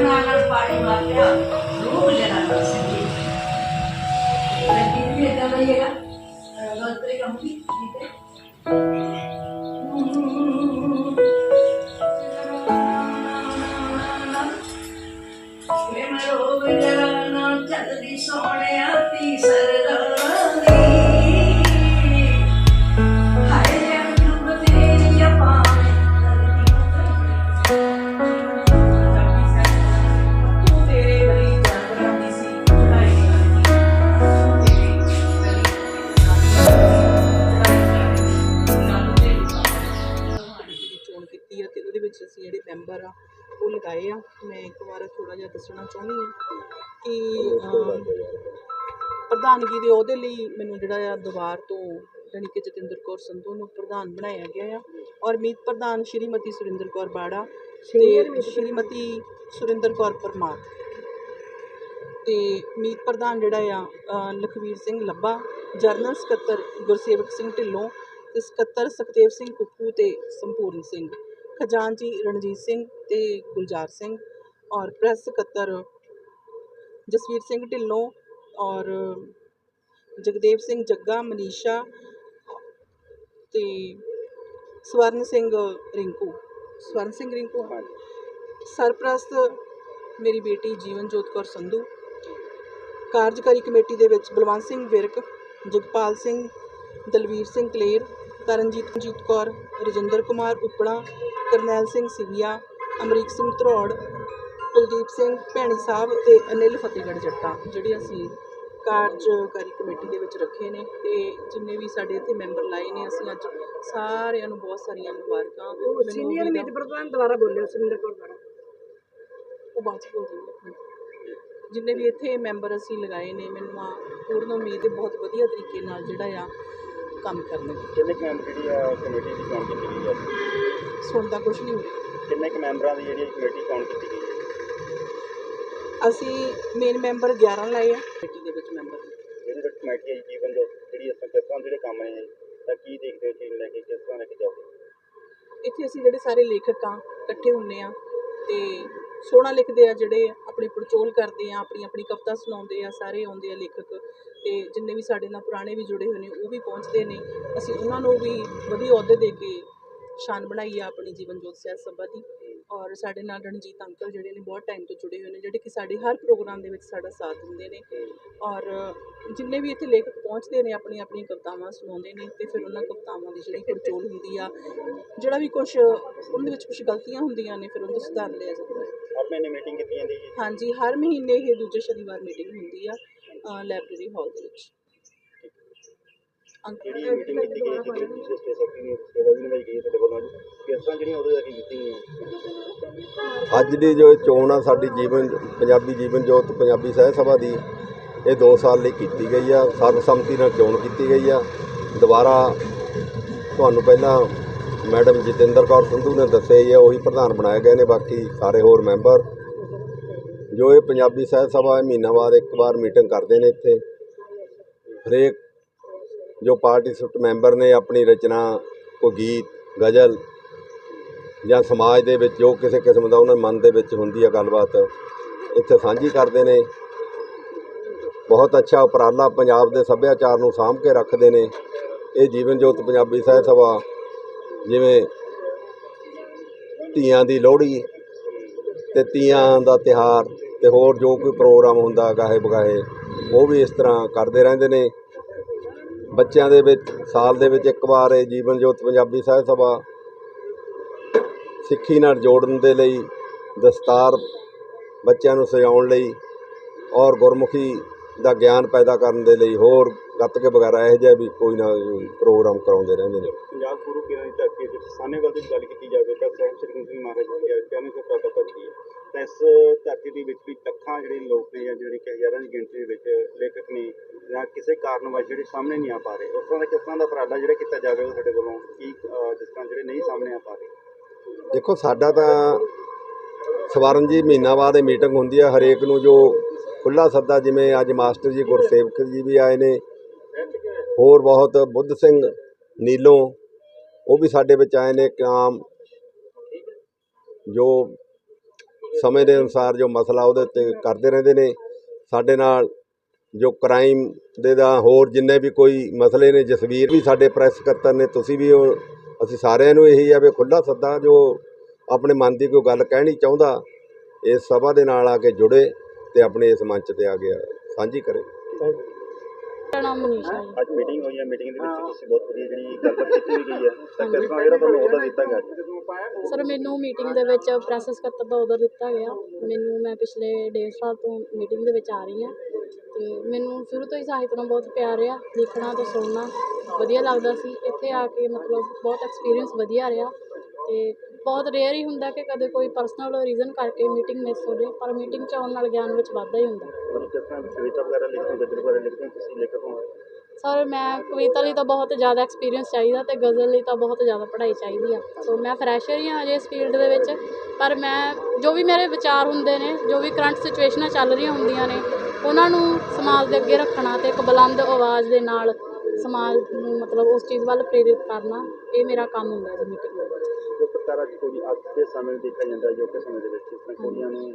மக்களாக பாடுவாங்க ரூமில் நாங்கள் செஞ்சிருக்கோம் கௌத்ரிகா முடிச்சுட்டு சோழையா தீசரா ਮੈਂਬਰ ਆ ਉਹ ਲਗਾਏ ਆ। ਮੈਂ ਇੱਕ ਵਾਰ ਥੋੜਾ ਜਿਹਾ ਦੱਸਣਾ ਚਾਹੁੰਦੀ ਹਾਂ ਕਿ ਪ੍ਰਧਾਨਗੀ ਦੇ ਉਹਦੇ ਲਈ ਮੈਨੂੰ ਜਿਹੜਾ ਆ ਦੁਬਾਰ ਤੋਂ ਜਾਣੀ ਕਿ ਜਤਿੰਦਰ ਕੌਰ ਸੰਧੂ ਨੂੰ ਪ੍ਰਧਾਨ ਬਣਾਇਆ ਗਿਆ ਆ। ਔਰ ਮੀਤ ਪ੍ਰਧਾਨ ਸ਼੍ਰੀਮਤੀ ਸੁਰਿੰਦਰ ਕੌਰ ਬਾੜਾ ਤੇ ਸ਼੍ਰੀਮਤੀ ਸੁਰਿੰਦਰ ਕੌਰ। ਪਰਮਾਰ। ਤੇ ਮੀਤ ਪ੍ਰਧਾਨ ਜਿਹੜਾ ਆ ਲਖਵੀਰ ਸਿੰਘ ਲੱਭਾ ਜਰਨਲ ਸਕੱਤਰ ਗੁਰਸੇਵਕ ਸਿੰਘ ਢਿੱਲੋਂ ਤੇ ਸਕੱਤਰ ਸੁਖਦੇਵ ਸਿੰਘ ਕੁੱਕੂ ਤੇ ਸੰਪੂਰਨ ਸਿੰਘ। ਖਜ਼ਾਨਚੀ ਰਣਜੀਤ ਸਿੰਘ ਤੇ ਗੁਲਜ਼ਾਰ ਸਿੰਘ ਔਰ ਪ੍ਰੈਸ ਸਕੱਤਰ ਜਸਵੀਰ ਸਿੰਘ ਢਿੱਲੋਂ ਔਰ ਜਗਦੇਵ ਸਿੰਘ ਜੱਗਾ, ਮਨੀਸ਼ਾ ਤੇ ਸਵਰਨ ਸਿੰਘ ਰਿੰਕੂ ਸਵਰਨ ਸਿੰਘ ਰਿੰਕੂ, ਹਾਂ। ਸਰਪ੍ਰਸਤ ਮੇਰੀ ਬੇਟੀ ਜੀਵਨਜੋਤ ਕੌਰ ਸੰਧੂ ਕਾਰਜਕਾਰੀ ਕਮੇਟੀ ਦੇ ਵਿੱਚ ਬਲਵੰਤ ਸਿੰਘ ਵਿਰਕ, ਜਗਪਾਲ ਸਿੰਘ, ਦਲਵੀਰ ਸਿੰਘ ਕਲੇਰ, ਤਰਨਜੀਤ ਜੀਤ ਕੌਰ, ਰਜਿੰਦਰ ਕੁਮਾਰ ਉਪੜਾ ਕਰਨੈਲ ਸਿੰਘ ਸਿਵੀਆ ਅਮਰੀਕ ਸਿੰਘ ਧਰੋੜ ਕੁਲਦੀਪ ਸਿੰਘ ਭੈਣੀ ਸਾਹਿਬ ਤੇ ਅਨਿਲ ਫਤਿਹਗੜ੍ਹ ਜੱਟਾਂ ਜਿਹੜੇ ਅਸੀਂ ਕਾਰਜਕਾਰੀ ਕਮੇਟੀ ਦੇ ਵਿੱਚ ਰੱਖੇ ਨੇ ਤੇ ਜਿੰਨੇ ਵੀ ਸਾਡੇ ਇੱਥੇ ਮੈਂਬਰ ਲਾਏ ਨੇ ਅਸੀਂ ਅੱਜ ਸਾਰਿਆਂ ਨੂੰ ਬਹੁਤ ਸਾਰੀਆਂ ਮੁਬਾਰਕਾਂ ਸੀਨੀਅਰ ਮੀਤ ਪ੍ਰਧਾਨ ਦੁਆਰਾ ਬੋਲਿਓ ਸੁਰਿੰਦਰ ਕੌਰ ਬਾੜਾ ਉਹ ਬਾਅਦ ਚ ਬੋਲ ਦਿੰਦੇ ਇੱਕ ਮਿੰਟ। ਜਿੰਨੇ ਵੀ ਇੱਥੇ ਮੈਂਬਰ ਅਸੀਂ ਲਗਾਏ ਨੇ ਮੈਨੂੰ ਆ ਪੂਰਨ ਉਮੀਦ ਹੈ ਬਹੁਤ ਵਧੀਆ ਤਰੀਕੇ ਨਾਲ ਜਿਹੜਾ ਆ ਕੰਮ ਕਰਨਗੇ ਕਿੰਨੇ ਕੁ ਮੈਂਬਰ ਜਿਹੜੀ ਆ ਕਮੇਟੀ ਦੀ ਚੋਣ ਕੀਤੀ ਗਈ ਹੈ ਸੁਣਦਾ ਕੁਝ ਨਹੀਂ ਹੋ ਰਿਹਾ ਕਿੰਨੇ ਕੁ ਮੈਂਬਰਾਂ ਦੀ ਜਿਹੜੀ ਕਮੇਟੀ ਚੋਣ ਕੀਤੀ ਗਈ ਹੈ ਅਸੀਂ ਮੇਨ ਮੈਂਬਰ 11 ਲਾਏ ਆ। ਕਮੇਟੀ ਦੇ ਵਿੱਚ ਮੈਂਬਰ ਜਿਹੜੀ ਜਿਹੜੀ ਕਮੇਟੀ ਹੈ ਜੀਵਨ ਜੋ ਜਿਹੜੀ ਅਸਾਂ ਕਿਸ ਤਰ੍ਹਾਂ ਜਿਹੜੇ ਕੰਮ ਨੇ ਤਾਂ ਕੀ ਦੇਖਦੇ ਹੋ ਚੀਜ਼ ਲੈ ਕੇ ਕਿਸ ਤਰ੍ਹਾਂ ਲੈ ਕੇ ਜਾਓਗੇ? ਇੱਥੇ ਅਸੀਂ ਜਿਹੜੇ ਸਾਰੇ ਲੇਖਕ ਆ ਇਕੱਠੇ ਹੁੰਨੇ ਆ ਤੇ ਸੋਹਣਾ ਲਿਖਦੇ ਆ ਜਿਹੜੇ ਆਪਣੀ ਪੜਚੋਲ ਕਰਦੇ ਆ, ਆਪਣੀ ਆਪਣੀ ਕਵਿਤਾ ਸੁਣਾਉਂਦੇ ਆ, ਸਾਰੇ ਆਉਂਦੇ ਆ ਲੇਖਕ। ਤੇ ਜਿੰਨੇ ਵੀ ਸਾਡੇ ਨਾਲ ਪੁਰਾਣੇ ਵੀ ਜੁੜੇ ਹੋਏ ਨੇ, ਉਹ ਵੀ ਪਹੁੰਚਦੇ ਨੇ। ਅਸੀਂ ਉਹਨਾਂ ਨੂੰ ਵੀ ਵਧੀਆ ਅਹੁਦੇ ਦੇ ਕੇ ਸ਼ਾਨ ਬਣਾਈ ਆ ਆਪਣੀ ਜੀਵਨ ਜੋਤ ਸਹਿਤ ਸਭਾ ਦੀ। ਔਰ ਸਾਡੇ ਨਾਲ ਰਣਜੀਤ ਅੰਕਲ ਜਿਹੜੇ ਨੇ ਬਹੁਤ ਟਾਈਮ ਤੋਂ ਜੁੜੇ ਹੋਏ ਨੇ ਜਿਹੜੇ ਕਿ ਸਾਡੇ ਹਰ ਪ੍ਰੋਗਰਾਮ ਦੇ ਵਿੱਚ ਸਾਡਾ ਸਾਥ ਦਿੰਦੇ ਨੇ ਔਰ ਜਿੰਨੇ ਵੀ ਇੱਥੇ ਲੇਖਕ ਪਹੁੰਚਦੇ ਨੇ ਆਪਣੀ ਆਪਣੀ ਕਵਿਤਾਵਾਂ ਸੁਣਾਉਂਦੇ ਨੇ ਤੇ ਫਿਰ ਉਹਨਾਂ ਕਵਿਤਾਵਾਂ ਦੀ ਜਿਹੜੀ ਪੜਚੋਲ ਹੁੰਦੀ ਆ ਜਿਹੜਾ ਵੀ ਕੁਝ ਉਹਦੇ ਵਿੱਚ ਕੁਝ ਗਲਤੀਆਂ ਹੁੰਦੀਆਂ ਨੇ ਫਿਰ ਉਹਨੂੰ ਸੁਧਾਰ ਲਿਆ ਜਾਂਦਾ ਹੈ। ਹਰ ਮਹੀਨੇ ਮੀਟਿੰਗ ਕੀਤੀ ਜਾਂਦੀ ਹੈ ਹਾਂਜੀ ਹਰ ਮਹੀਨੇ ਇਹ ਦੂਜੇ ਸ਼ਨੀਵਾਰ ਮੀਟਿੰਗ ਹੁੰਦੀ ਆ ਲਾਇਬ੍ਰੇਰੀ ਹਾਲ ਦੇ ਵਿੱਚ। ਜਿਹੜੀ ਮੀਟਿੰਗ ਕੀਤੀ ਗਈ ਹੈ ਜਿਹੜੀ ਸਟੇਟ ਸੈਕਟਰੀ ਨੇ ਸੇਵਾ ਵੀ ਨਿਭਾਈ ਗਈ ਹੈ ਤੁਹਾਡੇ ਵੱਲੋਂ ਕਿਸ ਤਰ੍ਹਾਂ ਜਿਹੜੀਆਂ ਉਹਦੇ ਜਾ ਕੇ ਕੀਤੀ ਗਈਆਂ ਅੱਜ ਦੀ ਜੋ ਚੋਣ ਆ, ਸਾਡੀ ਜੀਵਨ, ਪੰਜਾਬੀ ਜੀਵਨ ਜੋਤ, ਪੰਜਾਬੀ ਸਾਹਿਤ ਸਭਾ ਦੀ, ਇਹ 2 ਸਾਲ ਲਈ ਕੀਤੀ ਗਈ ਆ। ਸਰਬਸੰਮਤੀ ਨਾਲ ਚੋਣ ਕੀਤੀ ਗਈ ਆ। ਦੁਬਾਰਾ ਤੁਹਾਨੂੰ ਪਹਿਲਾਂ ਮੈਡਮ ਜਤਿੰਦਰ ਕੌਰ ਸੰਧੂ ਨੇ ਦੱਸਿਆ ਹੀ ਹੈ ਉਹੀ ਪ੍ਰਧਾਨ ਬਣਾਏ ਗਏ ਨੇ, ਬਾਕੀ ਸਾਰੇ ਹੋਰ ਮੈਂਬਰ। ਜੋ ਇਹ ਪੰਜਾਬੀ ਸਾਹਿਤ ਸਭਾ ਮਹੀਨਾ ਬਾਅਦ ਇੱਕ ਵਾਰ ਮੀਟਿੰਗ ਕਰਦੇ ਨੇ ਇੱਥੇ। ਹਰੇਕ ਜੋ ਪਾਰਟੀਸਿਪੇਟ ਮੈਂਬਰ ਨੇ ਆਪਣੀ ਰਚਨਾ ਕੋਈ ਗੀਤ, ਗਜ਼ਲ ਜਾਂ ਸਮਾਜ ਦੇ ਵਿੱਚ ਜੋ ਕਿਸੇ ਕਿਸਮ ਦਾ ਉਹਨਾਂ ਮਨ ਦੇ ਵਿੱਚ ਹੁੰਦੀ ਹੈ ਗੱਲਬਾਤ, ਇੱਥੇ ਸਾਂਝੀ ਕਰਦੇ ਨੇ। ਬਹੁਤ ਅੱਛਾ ਉਪਰਾਲਾ ਪੰਜਾਬ ਦੇ ਸੱਭਿਆਚਾਰ ਨੂੰ ਸਾਂਭ ਕੇ ਰੱਖਦੇ ਨੇ। ਇਹ ਜੀਵਨ ਜੋਤ ਪੰਜਾਬੀ ਸਾਹਿਤ ਸਭਾ, ਜਿਵੇਂ ਧੀਆਂ ਦੀ ਲੋਹੜੀ ਤੇ ਤੀਆਂ ਦਾ ਤਿਹਾਰ ਤੇ ਹੋਰ ਜੋ ਕੋਈ ਪ੍ਰੋਗਰਾਮ ਹੁੰਦਾ ਗਾਹੇ ਬਗਾਹੇ ਉਹ ਵੀ ਇਸ ਤਰ੍ਹਾਂ ਕਰਦੇ ਰਹਿੰਦੇ ਨੇ। ਬੱਚਿਆਂ ਦੇ ਵਿੱਚ, ਸਾਲ ਦੇ ਵਿੱਚ ਇੱਕ ਵਾਰ ਇਹ ਜੀਵਨ ਜੋਤ ਪੰਜਾਬੀ ਸਾਹਿਤ ਸਭਾ ਸਿੱਖੀ ਨਾਲ ਜੋੜਨ ਦੇ ਲਈ ਦਸਤਾਰ ਬੱਚਿਆਂ ਨੂੰ ਸਜਾਉਣ ਲਈ ਔਰ ਗੁਰਮੁਖੀ ਦਾ ਗਿਆਨ ਪੈਦਾ ਕਰਨ ਦੇ ਲਈ ਹੋਰ ਗੱਤਕੇ ਵਗੈਰਾ ਇਹੋ ਜਿਹਾ ਵੀ ਕੋਈ ਨਾ ਕੋਈ ਪ੍ਰੋਗਰਾਮ ਕਰਾਉਂਦੇ ਰਹਿੰਦੇ ਨੇ। ਪੰਜਾਬ ਗੁਰੂ ਪੀਰਾਂ ਦੀ ਧਰਤੀ ਤੇ ਸਾਨੇਵਾਲ ਦੀ ਗੱਲ ਕੀਤੀ ਜਾਵੇ ਤਾਂ ਸਾਹਿਬ ਸ੍ਰੀ ਗੁਰੂ ਮਹਾਰਾਜ ਜੀ ਦੀ ਗਿਆਨੀ ਤੋਂ ਪ੍ਰਾਪਤ ਧਰਤੀ ਹੈ। ਤਾਂ ਇਸ ਧਰਤੀ ਦੇ ਵਿੱਚ ਵੀ ਲੱਖਾਂ ਜਿਹੜੇ ਲੋਕ ਨੇ ਜਾਂ ਜਿਹੜੇ ਕਿ ਹਜ਼ਾਰਾਂ ਦੀ ਗਿਣਤੀ ਦੇ ਵਿੱਚ ਲੇਖਕ ਨੇ ਜਾਂ ਕਿਸੇ ਕਾਰਨ ਵਜੋਂ ਜਿਹੜੇ ਸਾਹਮਣੇ ਨਹੀਂ ਆ ਪਾ ਰਹੇ, ਉਸ ਤਰ੍ਹਾਂ ਦਾ ਕਿਸ ਤਰ੍ਹਾਂ ਦਾ ਉਪਰਾਲਾ ਜਿਹੜਾ ਕੀਤਾ ਜਾਵੇ ਉਹ ਸਾਡੇ ਵੱਲੋਂ ਕੀ ਜਿਸ ਤਰ੍ਹਾਂ ਜਿਹੜੇ ਨਹੀਂ ਸਾਹਮਣੇ ਆ ਪਾ ਰਹੇ? ਦੇਖੋ, ਸਾਡਾ ਤਾਂ ਸਵਰਨ ਜੀ ਮਹੀਨਾ ਬਾਅਦ ਇਹ ਮੀਟਿੰਗ ਹੁੰਦੀ ਹੈ ਹਰੇਕ ਨੂੰ ਜੋ ਖੁੱਲਾ ਸੱਦਾ, ਜਿਵੇਂ ਅੱਜ ਮਾਸਟਰ ਜੀ ਗੁਰਸੇਵਕ ਜੀ ਵੀ ਆਏ ਨੇ, ਹੋਰ ਬਹੁਤ ਬੁੱਧ ਸਿੰਘ ਨੀਲੋਂ, ਉਹ ਵੀ ਸਾਡੇ ਵਿੱਚ ਆਏ ਨੇ ਕਾਮ ਜੋ ਸਮੇਂ ਦੇ ਅਨੁਸਾਰ ਜੋ ਮਸਲਾ ਉਹਦੇ ਉੱਤੇ ਕਰਦੇ ਰਹਿੰਦੇ ਨੇ, ਸਾਡੇ ਨਾਲ ਜੋ ਕ੍ਰਾਈਮ ਦੇ ਦਾ ਹੋਰ ਜਿੰਨੇ ਵੀ ਕੋਈ ਮਸਲੇ ਨੇ, ਜਸਵੀਰ ਵੀ ਸਾਡੇ ਪ੍ਰੈਸ ਸਕੱਤਰ ਨੇ, ਤੁਸੀਂ ਵੀ ਉਹ, ਅਸੀਂ ਸਾਰਿਆਂ ਨੂੰ ਇਹੀ ਆ ਵੀ ਖੁੱਲਾ ਸੱਦਾ ਜੋ ਆਪਣੇ ਮਨ ਦੀ ਕੋਈ ਗੱਲ ਕਹਿਣੀ ਚਾਹੁੰਦਾ, ਇਸ ਸਭਾ ਦੇ ਨਾਲ ਆ ਕੇ ਜੁੜੇ ਤੇ ਆਪਣੇ ਇਸ ਮੰਚ ਤੇ ਆ ਗਿਆ। ਸਾਂਝੀ ਕਰੇ। ਮੇਰਾ ਨਾਮ ਮਨੀਸ਼ਾ ਅੱਜ ਮੀਟਿੰਗ ਹੋਈ ਹੈ ਮੀਟਿੰਗ ਦੇ ਵਿੱਚ ਤੁਸੀਂ ਬਹੁਤ ਵਧੀਆ ਜਿਹੜੀ ਗੱਲਬਾਤ ਕੀਤੀ ਗਈ ਹੈ ਤਾਂ ਕਿਸ ਤਰ੍ਹਾਂ ਜਿਹੜਾ ਤੁਹਾਨੂੰ ਅਹੁਦਾ ਦਿੱਤਾ ਗਿਆ। ਸਰ ਮੈਨੂੰ ਮੀਟਿੰਗ ਦੇ ਵਿੱਚ ਪ੍ਰੈਸ ਸਕੱਤਰ ਦਾ ਆਰਡਰ ਦਿੱਤਾ ਗਿਆ। ਮੈਨੂੰ ਮੈਂ ਪਿਛਲੇ ਡੇਢ ਸਾਲ ਤੋਂ ਮੀਟਿੰਗ ਦੇ ਵਿੱਚ ਆ ਰਹੀ ਹਾਂ। ਤੇ ਮੈਨੂੰ ਸ਼ੁਰੂ ਤੋਂ ਹੀ ਸਾਹਿਤ ਨਾਲ ਬਹੁਤ ਪਿਆਰ ਰਿਹਾ। ਲਿਖਣਾ ਤੇ ਸੁਣਨਾ ਵਧੀਆ ਲੱਗਦਾ ਸੀ। ਇੱਥੇ ਆ ਕੇ ਮਤਲਬ ਬਹੁਤ ਐਕਸਪੀਰੀਅੰਸ ਵਧੀਆ ਰਿਹਾ। ਤੇ ਬਹੁਤ ਰੇਅਰ ਹੀ ਹੁੰਦਾ ਕਿ ਕਦੇ ਕੋਈ ਪਰਸਨਲ ਰੀਜ਼ਨ ਕਰਕੇ ਮੀਟਿੰਗ ਮਿਸ ਹੋ ਜਾਏ ਪਰ ਮੀਟਿੰਗ 'ਚ ਆਉਣ ਨਾਲ ਗਿਆਨ ਵਿੱਚ ਵਾਧਾ ਹੀ ਹੁੰਦਾ। ਮਤਲਬ ਕਿਸ ਤਰ੍ਹਾਂ ਕਵਿਤਾ ਵਗੈਰਾ ਲਿਖਦੇ ਹੋ ਗਜ਼ਲ ਵਗੈਰਾ ਲਿਖਦੇ ਹੋ ਤੁਸੀਂ ਲੇਖਕ ਹੋ? ਸਰ ਮੈਂ ਕਵਿਤਾ ਲਈ ਤਾਂ ਬਹੁਤ ਜ਼ਿਆਦਾ ਐਕਸਪੀਰੀਅੰਸ ਚਾਹੀਦਾ ਤੇ ਗਜ਼ਲ ਲਈ ਤਾਂ ਬਹੁਤ ਜ਼ਿਆਦਾ ਪੜ੍ਹਾਈ ਚਾਹੀਦੀ ਆ। ਸੋ ਮੈਂ ਫਰੈਸ਼ਰ ਹੀ ਹਾਂ ਅਜੇ ਇਸ ਫੀਲਡ ਦੇ ਵਿੱਚ ਪਰ ਮੈਂ ਜੋ ਵੀ ਮੇਰੇ ਵਿਚਾਰ ਹੁੰਦੇ ਨੇ ਜੋ ਵੀ ਕਰੰਟ ਸਿਚੁਏਸ਼ਨਾਂ ਚੱਲ ਰਹੀਆਂ ਹੁੰਦੀਆਂ ਨੇ ਉਹਨਾਂ ਨੂੰ ਸਮਾਜ ਦੇ ਅੱਗੇ ਰੱਖਣਾ ਤੇ ਇੱਕ ਬੁਲੰਦ ਆਵਾਜ਼ ਦੇ ਨਾਲ ਸਮਾਜ ਨੂੰ ਮਤਲਬ ਉਸ ਚੀਜ਼ ਵੱਲ ਪ੍ਰੇਰਿਤ ਕਰਨਾ ਇਹ ਮੇਰਾ ਕੰਮ ਹੁੰਦਾ ਜੀ ਮੀਟਿੰਗ ਜੋ ਪ੍ਰਕਾਰ ਚ ਕੋਈ ਅੱਜ ਦੇ ਸਮੇਂ ਵਿੱਚ ਦੇਖਿਆ ਜਾਂਦਾ ਹੈ, ਜੋ ਕਿ ਸਮੇਂ ਦੇ ਵਿੱਚ ਕੁੜੀਆਂ ਨੂੰ